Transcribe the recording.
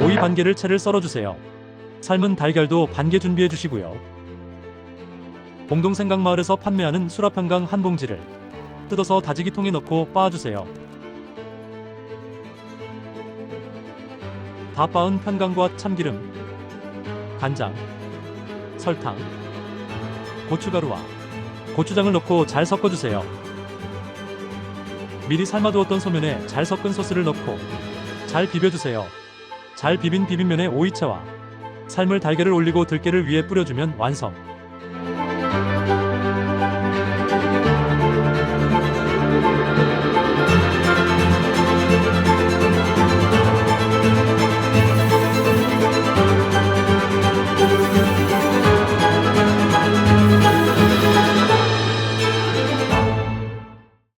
오이 반개를 채를 썰어주세요. 삶은 달걀도 반개 준비해 주시고요. 공동생강마을에서 판매하는 수라평강 한 봉지를 뜯어서 다지기 통에 넣고 빻아주세요. 다 빻은 편강과 참기름, 간장, 설탕, 고춧가루와 고추장을 넣고 잘 섞어주세요. 미리 삶아두었던 소면에 잘 섞은 소스를 넣고 잘 비벼주세요. 잘 비빈 비빔면에 오이채와 삶을 달걀을 올리고 들깨를 위에 뿌려주면 완성.